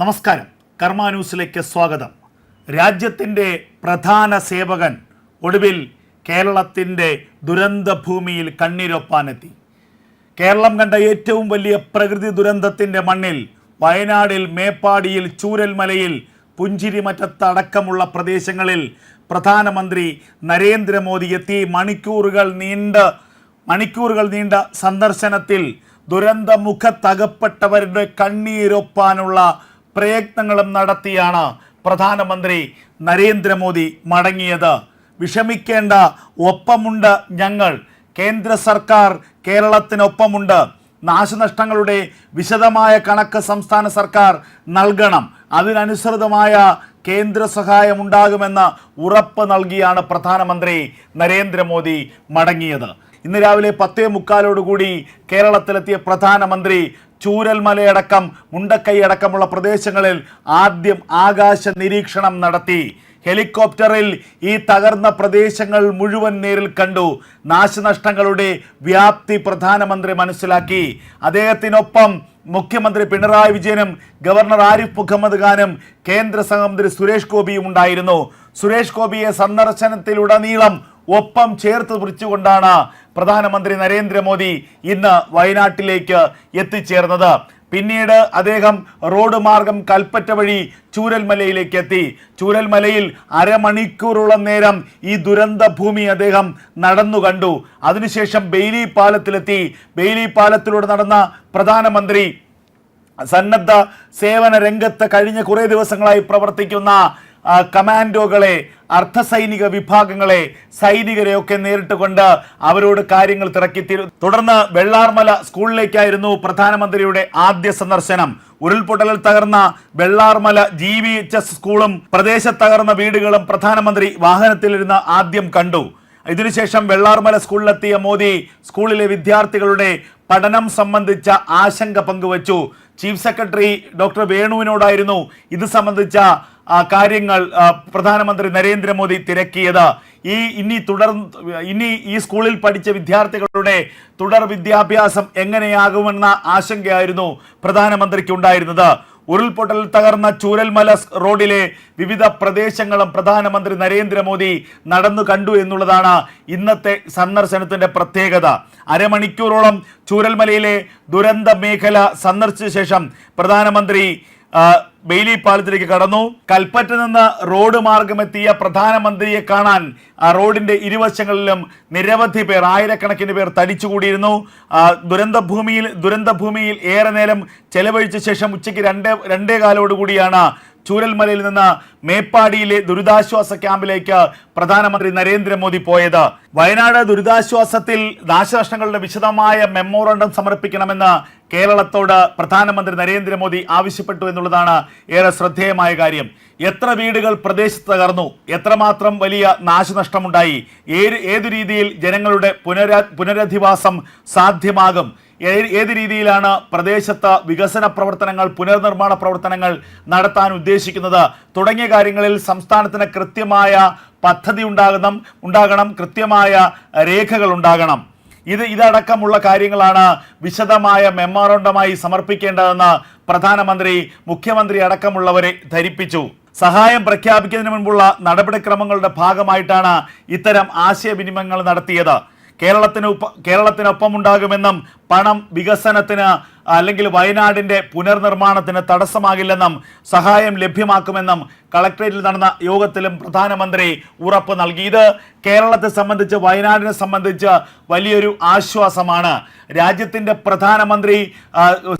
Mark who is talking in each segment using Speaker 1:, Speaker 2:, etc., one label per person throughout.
Speaker 1: നമസ്കാരം. കർമാന്യൂസിലേക്ക് സ്വാഗതം. രാജ്യത്തിന്റെ പ്രധാന സേവകൻ ഒടുവിൽ കേരളത്തിന്റെ ദുരന്തഭൂമിയിൽ കണ്ണീരൊപ്പാനെത്തി. കേരളം കണ്ട ഏറ്റവും വലിയ പ്രകൃതി ദുരന്തത്തിന്റെ മണ്ണിൽ വയനാടിൽ മേപ്പാടിയിൽ ചൂരൽമലയിൽ പുഞ്ചിരിമറ്റത്തടക്കമുള്ള പ്രദേശങ്ങളിൽ പ്രധാനമന്ത്രി നരേന്ദ്രമോദി എത്തി. മണിക്കൂറുകൾ നീണ്ട മണിക്കൂറുകൾ നീണ്ട സന്ദർശനത്തിൽ ദുരന്തമുഖത്തകപ്പെട്ടവരുടെ കണ്ണീരൊപ്പാനുള്ള പ്രയത്നങ്ങളും നടത്തിയാണ് പ്രധാനമന്ത്രി നരേന്ദ്രമോദി മടങ്ങിയത്. വിഷമിക്കേണ്ട ഒപ്പമുണ്ട് ഞങ്ങൾ. കേന്ദ്ര സർക്കാർ കേരളത്തിനൊപ്പമുണ്ട്. നാശനഷ്ടങ്ങളുടെ വിശദമായ കണക്ക് സംസ്ഥാന സർക്കാർ നൽകണം. അതിനനുസൃതമായ കേന്ദ്ര സഹായം ഉണ്ടാകുമെന്ന് ഉറപ്പ് നൽകിയാണ് പ്രധാനമന്ത്രി നരേന്ദ്രമോദി മടങ്ങിയത്. ഇന്ന് രാവിലെ പത്തേ മുക്കാലോടുകൂടി കേരളത്തിലെത്തിയ പ്രധാനമന്ത്രി ചൂരൽമലയടക്കം മുണ്ടക്കൈ അടക്കമുള്ള പ്രദേശങ്ങളിൽ ആദ്യം ആകാശ നിരീക്ഷണം നടത്തി. ഹെലികോപ്റ്ററിൽ ഈ തകർന്ന പ്രദേശങ്ങൾ മുഴുവൻ നേരിൽ കണ്ടു. നാശനഷ്ടങ്ങളുടെ വ്യാപ്തി പ്രധാനമന്ത്രി മനസ്സിലാക്കി. അദ്ദേഹത്തിനൊപ്പം മുഖ്യമന്ത്രി പിണറായി വിജയനും ഗവർണർ ആരിഫ് മുഹമ്മദ് ഖാനും കേന്ദ്ര സഹമന്ത്രി സുരേഷ് ഗോപിയും ഉണ്ടായിരുന്നു. സുരേഷ് ഗോപിയെ സന്ദർശനത്തിലുടനീളം ഒപ്പം ചേർത്ത് പിടിച്ചുകൊണ്ടാണ് പ്രധാനമന്ത്രി നരേന്ദ്രമോദി ഇന്ന് വയനാട്ടിലേക്ക് എത്തിച്ചേർന്നത്. പിന്നീട് അദ്ദേഹം റോഡ് മാർഗം കൽപ്പറ്റ വഴി ചൂരൽമലയിലേക്ക് എത്തി. ചൂരൽമലയിൽ അരമണിക്കൂറോളം നേരം ഈ ദുരന്ത ഭൂമി അദ്ദേഹം നടന്നു കണ്ടു. അതിനുശേഷം ബെയിലി പാലത്തിലെത്തി ബെയിലി പാലത്തിലൂടെ നടന്ന പ്രധാനമന്ത്രി സന്നദ്ധ സേവന രംഗത്ത് കഴിഞ്ഞ കുറേ ദിവസങ്ങളായി പ്രവർത്തിക്കുന്ന കമാൻഡോകളെ അർദ്ധസൈനിക വിഭാഗങ്ങളെ സൈനികരെ ഒക്കെ നേരിട്ട് കൊണ്ട് അവരോട് കാര്യങ്ങൾ തിരക്കി തീരു- തുടർന്ന് വെള്ളാർമല സ്കൂളിലേക്കായിരുന്നു പ്രധാനമന്ത്രിയുടെ ആദ്യ സന്ദർശനം. ഉരുൾപൊട്ടലിൽ തകർന്ന Vellarmala G V H S സ്കൂളും പ്രദേശത്ത് തകർന്ന വീടുകളും പ്രധാനമന്ത്രി വാഹനത്തിലിരുന്ന് ആദ്യം കണ്ടു. ഇതിനുശേഷം വെള്ളാർമല സ്കൂളിലെത്തിയ മോദി സ്കൂളിലെ വിദ്യാർത്ഥികളുടെ പഠനം സംബന്ധിച്ച ആശങ്ക പങ്കുവച്ചു. ചീഫ് സെക്രട്ടറി ഡോക്ടർ വേണുവിനോടായിരുന്നു ഇത് സംബന്ധിച്ച കാര്യങ്ങൾ പ്രധാനമന്ത്രി നരേന്ദ്രമോദി തിരക്കിയത്. ഈ ഇനി തുടർ ഇനി ഈ സ്കൂളിൽ പഠിച്ച വിദ്യാർത്ഥികളുടെ തുടർ വിദ്യാഭ്യാസം എങ്ങനെയാകുമെന്ന ആശങ്കയായിരുന്നു പ്രധാനമന്ത്രിക്ക് ഉണ്ടായിരുന്നത് ഉരുൾപൊട്ടൽ തകർന്ന ചൂരൽമല റോഡിലെ വിവിധ പ്രദേശങ്ങളും പ്രധാനമന്ത്രി നരേന്ദ്രമോദി നടന്നു കണ്ടു എന്നുള്ളതാണ് ഇന്നത്തെ സന്ദർശനത്തിന്റെ പ്രത്യേകത. അരമണിക്കൂറോളം ചൂരൽമലയിലെ ദുരന്ത മേഖല സന്ദർശിച്ച ശേഷം പ്രധാനമന്ത്രി ബെയിലി പാലത്തിലേക്ക് കടന്നു. കൽപ്പറ്റ നിന്ന് റോഡ് മാർഗമെത്തിയ പ്രധാനമന്ത്രിയെ കാണാൻ റോഡിന്റെ ഇരുവശങ്ങളിലും നിരവധി പേർ ആയിരക്കണക്കിന് പേർ തടിച്ചുകൂടിയിരുന്നു. ദുരന്തഭൂമിയിൽ ദുരന്തഭൂമിയിൽ ഏറെ നേരം ചെലവഴിച്ച ശേഷം ഉച്ചയ്ക്ക് രണ്ട് രണ്ടേ കാലോടുകൂടിയാണ് ചൂരൽമലയിൽ നിന്ന് മേപ്പാടിയിലെ ദുരിതാശ്വാസ ക്യാമ്പിലേക്ക് പ്രധാനമന്ത്രി നരേന്ദ്രമോദി പോയത്. വയനാട് ദുരിതാശ്വാസത്തിൽ നാശനഷ്ടങ്ങളുടെ വിശദമായ മെമ്മോറണ്ടം സമർപ്പിക്കണമെന്ന് കേരളത്തോട് പ്രധാനമന്ത്രി നരേന്ദ്രമോദി ആവശ്യപ്പെട്ടു എന്നുള്ളതാണ് ഏറെ ശ്രദ്ധേയമായ കാര്യം. എത്ര വീടുകൾ പ്രദേശത്ത് തകർന്നു എത്രമാത്രം വലിയ നാശനഷ്ടമുണ്ടായി ഏത് ഏതു രീതിയിൽ ജനങ്ങളുടെ പുനര പുനരധിവാസം സാധ്യമാകും ഏത് രീതിയിലാണ് പ്രദേശത്ത് വികസന പ്രവർത്തനങ്ങൾ പുനർനിർമ്മാണ പ്രവർത്തനങ്ങൾ നടത്താൻ ഉദ്ദേശിക്കുന്നത്? തുടങ്ങിയ കാര്യങ്ങളിൽ സംസ്ഥാനത്തിന് കൃത്യമായ പദ്ധതി ഉണ്ടാകണം ഉണ്ടാകണം കൃത്യമായ രേഖകൾ ഉണ്ടാകണം. ഇത് ഇതടക്കമുള്ള കാര്യങ്ങളാണ് വിശദമായ മെമ്മോറണ്ടമായി സമർപ്പിക്കേണ്ടതെന്ന് പ്രധാനമന്ത്രി മുഖ്യമന്ത്രി അടക്കമുള്ളവരെ ധരിപ്പിച്ചു. സഹായം പ്രഖ്യാപിക്കുന്നതിന് മുൻപുള്ള നടപടിക്രമങ്ങളുടെ ഭാഗമായിട്ടാണ് ഇത്തരം ആശയവിനിമയങ്ങൾ നടത്തിയത്. കേരളത്തിന് കേരളത്തിനൊപ്പം ഉണ്ടാകുമെന്നും പണം വികസനത്തിന് അല്ലെങ്കിൽ വയനാടിന്റെ പുനർനിർമ്മാണത്തിന് തടസ്സമാകില്ലെന്നും സഹായം ലഭ്യമാക്കുമെന്നും കളക്ടറേറ്റിൽ നടന്ന യോഗത്തിലും പ്രധാനമന്ത്രി ഉറപ്പ് നൽകി. ഇത് കേരളത്തെ സംബന്ധിച്ച് വയനാടിനെ സംബന്ധിച്ച് വലിയൊരു ആശ്വാസമാണ്. രാജ്യത്തിന്റെ പ്രധാനമന്ത്രി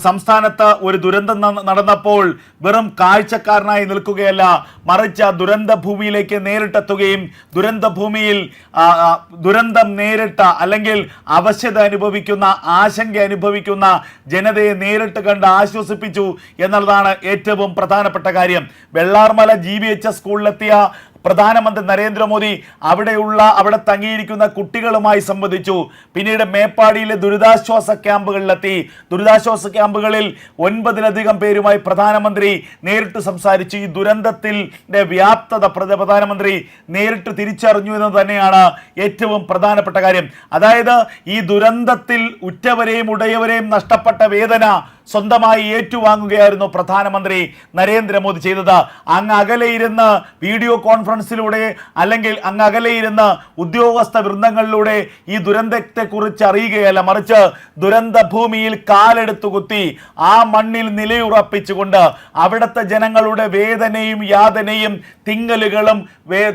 Speaker 1: സംസ്ഥാനത്ത് ഒരു ദുരന്തം നടന്നപ്പോൾ വെറും കാഴ്ചക്കാരനായി നിൽക്കുകയല്ല മറിച്ച് ദുരന്ത ഭൂമിയിലേക്ക് നേരിട്ടെത്തുകയും ദുരന്ത ഭൂമിയിൽ ദുരന്തം നേരിട്ട അല്ലെങ്കിൽ അവശത അനുഭവിക്കുന്ന ആശങ്ക അനുഭവിക്കുന്ന ജനതയെ നേരിട്ട് കണ്ട് ആശ്വസിപ്പിച്ചു എന്നുള്ളതാണ് ഏറ്റവും പ്രധാനപ്പെട്ട കാര്യം. Vellarmala G B H S സ്കൂളിലെത്തിയ പ്രധാനമന്ത്രി നരേന്ദ്രമോദി അവിടെയുള്ള അവിടെ തങ്ങിയിരിക്കുന്ന കുട്ടികളുമായി സംവദിച്ചു. പിന്നീട് മേപ്പാടിയിലെ ദുരിതാശ്വാസ ക്യാമ്പുകളിലെത്തി. ദുരിതാശ്വാസ ക്യാമ്പുകളിൽ ഒൻപതിലധികം പേരുമായി പ്രധാനമന്ത്രി നേരിട്ട് സംസാരിച്ചു. ഈ ദുരന്തത്തിൽ വ്യാപ്തത പ്രധാനമന്ത്രി നേരിട്ട് തിരിച്ചറിഞ്ഞു എന്ന് തന്നെയാണ് ഏറ്റവും പ്രധാനപ്പെട്ട കാര്യം. അതായത് ഈ ദുരന്തത്തിൽ ഉറ്റവരെയും ഉടയവരെയും നഷ്ടപ്പെട്ട വേദന സ്വന്തമായി ഏറ്റുവാങ്ങുകയായിരുന്നു പ്രധാനമന്ത്രി നരേന്ദ്രമോദി ചെയ്തത്. അങ്ങ് അകലെ ഇരുന്ന് വീഡിയോ കോൺഫറൻസിലൂടെ അല്ലെങ്കിൽ അങ്ങ് അകലെ ഇരുന്ന് ഉദ്യോഗസ്ഥ വൃന്ദങ്ങളിലൂടെ ഈ ദുരന്തത്തെക്കുറിച്ച് അറിയുകയല്ല. മറിച്ച് ദുരന്ത ഭൂമിയിൽ കാലെടുത്തു കുത്തി ആ മണ്ണിൽ നിലയുറപ്പിച്ചുകൊണ്ട് അവിടുത്തെ ജനങ്ങളുടെ വേദനയും യാതനയും തിങ്ങലുകളും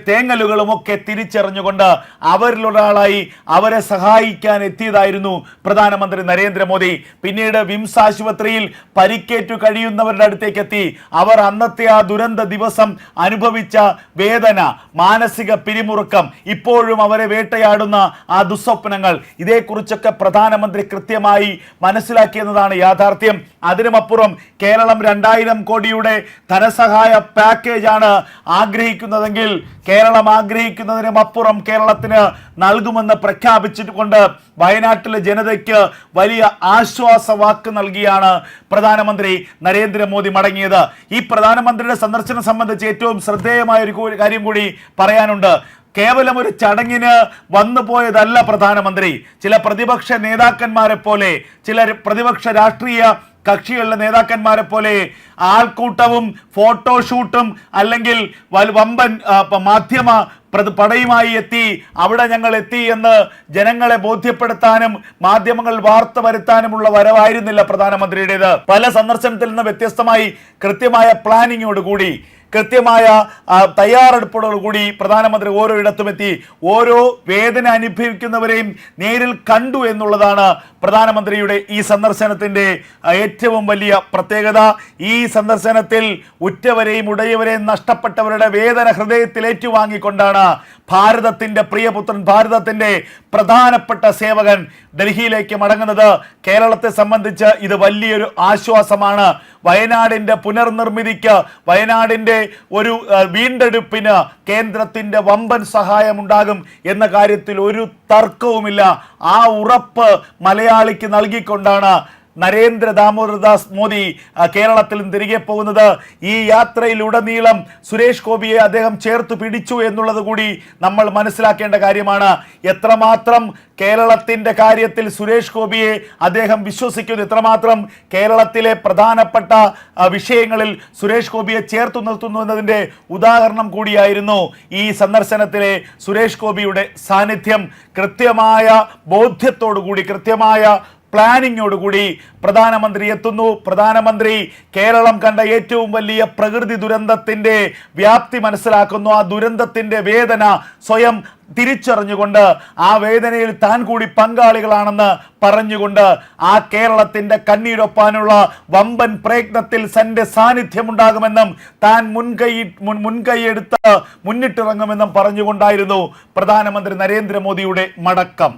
Speaker 1: തേങ്ങലുകളും ഒക്കെ തിരിച്ചറിഞ്ഞുകൊണ്ട് അവരിലൊരാളായി അവരെ സഹായിക്കാൻ എത്തിയതായിരുന്നു പ്രധാനമന്ത്രി നരേന്ദ്രമോദി. പിന്നീട് വിംസ് ആശുപത്രിയിൽ പരിക്കേറ്റു കഴിയുന്നവരുടെ അടുത്തേക്ക് എത്തി അവർ അന്നത്തെ ആ ദുരന്ത ദിവസം അനുഭവിച്ച വേദന മാനസിക പിരിമുറുക്കം ഇപ്പോഴും അവരെ വേട്ടയാടുന്ന ആ ദുസ്വപ്നങ്ങൾ. ഇതേക്കുറിച്ചൊക്കെ പ്രധാനമന്ത്രി കൃത്യമായി മനസ്സിലാക്കിയെന്നതാണ് യാഥാർത്ഥ്യം. അതിനുമപ്പുറം കേരളം രണ്ടായിരം കോടിയുടെ ധനസഹായ പാക്കേജാണ് ആഗ്രഹിക്കുന്നതെങ്കിൽ കേരളം ആഗ്രഹിക്കുന്നതിനും അപ്പുറം കേരളത്തിന് നൽകുമെന്ന് പ്രഖ്യാപിച്ചിട്ടുകൊണ്ട് വയനാട്ടിലെ ജനതയ്ക്ക് വലിയ ആശ്വാസവാക്ക് നൽകിയാണ് പ്രധാനമന്ത്രി നരേന്ദ്രമോദി മടങ്ങിയത്. ഈ പ്രധാനമന്ത്രിയുടെ സന്ദർശനം സംബന്ധിച്ച് ഏറ്റവും ശ്രദ്ധേയമായ ഒരു കാര്യം കൂടി പറയാനുണ്ട്. കേവലം ഒരു ചടങ്ങിന് വന്നു പോയതല്ല പ്രധാനമന്ത്രി. ചില പ്രതിപക്ഷ നേതാക്കന്മാരെ പോലെ ചില പ്രതിപക്ഷ രാഷ്ട്രീയ കക്ഷികളുടെ നേതാക്കന്മാരെ പോലെ ആൾക്കൂട്ടവും ഫോട്ടോഷൂട്ടും അല്ലെങ്കിൽ വമ്പൻ മാധ്യമ പടയുമായി എത്തി അവിടെ ഞങ്ങൾ എത്തി എന്ന് ജനങ്ങളെ ബോധ്യപ്പെടുത്താനും മാധ്യമങ്ങൾ വാർത്ത വരുത്താനുമുള്ള വരവായിരുന്നില്ല പ്രധാനമന്ത്രിയുടേത്. പല സന്ദർശനത്തിൽ നിന്ന് വ്യത്യസ്തമായി കൃത്യമായ പ്ലാനിങ്ങോട് കൂടി കൃത്യമായ തയ്യാറെടുപ്പോടുകൂടി പ്രധാനമന്ത്രി ഓരോ ഇടത്തും എത്തി. ഓരോ വേദന അനുഭവിക്കുന്നവരെയും നേരിൽ കണ്ടു എന്നുള്ളതാണ് പ്രധാനമന്ത്രിയുടെ ഈ സന്ദർശനത്തിന്റെ ഏറ്റവും വലിയ പ്രത്യേകത. ഈ സന്ദർശനത്തിൽ ഉറ്റവരെയും ഉടയവരെയും നഷ്ടപ്പെട്ടവരുടെ വേദന ഹൃദയത്തിൽ ഏറ്റുവാങ്ങിക്കൊണ്ടാണ് ഭാരതത്തിന്റെ പ്രിയപുത്രൻ ഭാരതത്തിന്റെ പ്രധാനപ്പെട്ട സേവകൻ ഡൽഹിയിലേക്ക് മടങ്ങുന്നത് കേരളത്തെ സംബന്ധിച്ച് ഇത് വലിയൊരു ആശ്വാസമാണ്. വയനാടിന്റെ പുനർനിർമ്മിതിക്ക് വയനാടിന്റെ ഒരു വീണ്ടെടുപ്പിന് കേന്ദ്രത്തിന്റെ വമ്പൻ സഹായമുണ്ടാകും എന്ന കാര്യത്തിൽ ഒരു തർക്കവുമില്ല. ആ ഉറപ്പ് മലയാളിക്ക് നൽകിക്കൊണ്ടാണ് നരേന്ദ്ര ദാമോദർദാസ് മോദി കേരളത്തിൽ തിരികെ പോകുന്നത് ഈ യാത്രയിലുടനീളം സുരേഷ് ഗോപിയെ അദ്ദേഹം ചേർത്ത് പിടിച്ചു എന്നുള്ളത് കൂടി നമ്മൾ മനസ്സിലാക്കേണ്ട കാര്യമാണ്. എത്രമാത്രം കേരളത്തിന്റെ കാര്യത്തിൽ സുരേഷ് ഗോപിയെ അദ്ദേഹം വിശ്വസിക്കുന്നു എത്രമാത്രം കേരളത്തിലെ പ്രധാനപ്പെട്ട വിഷയങ്ങളിൽ സുരേഷ് ഗോപിയെ ചേർത്തു നിർത്തുന്നു എന്നതിന്റെ ഉദാഹരണം കൂടിയായിരുന്നു ഈ സന്ദർശനത്തിലെ സുരേഷ് ഗോപിയുടെ സാന്നിധ്യം. കൃത്യമായ ബോധ്യത്തോടു കൂടി കൃത്യമായ പ്ലാനിങ്ങോടുകൂടി പ്രധാനമന്ത്രി എത്തുന്നു. പ്രധാനമന്ത്രി കേരളം കണ്ട ഏറ്റവും വലിയ പ്രകൃതി ദുരന്തത്തിന്റെ വ്യാപ്തി മനസ്സിലാക്കുന്നു. ആ ദുരന്തത്തിന്റെ വേദന സ്വയം തിരിച്ചറിഞ്ഞുകൊണ്ട് ആ വേദനയിൽ താൻ കൂടി പങ്കാളികളാണെന്ന് പറഞ്ഞുകൊണ്ട് ആ കേരളത്തിന്റെ കണ്ണീരൊപ്പാനുള്ള വമ്പൻ പ്രയത്നത്തിൽ തന്റെ സാന്നിധ്യമുണ്ടാകുമെന്നും താൻ മുൻകൈ മുൻ മുൻകൈയെടുത്ത് മുന്നിട്ടിറങ്ങുമെന്നും പറഞ്ഞുകൊണ്ടായിരുന്നു പ്രധാനമന്ത്രി നരേന്ദ്രമോദിയുടെ മടക്കം.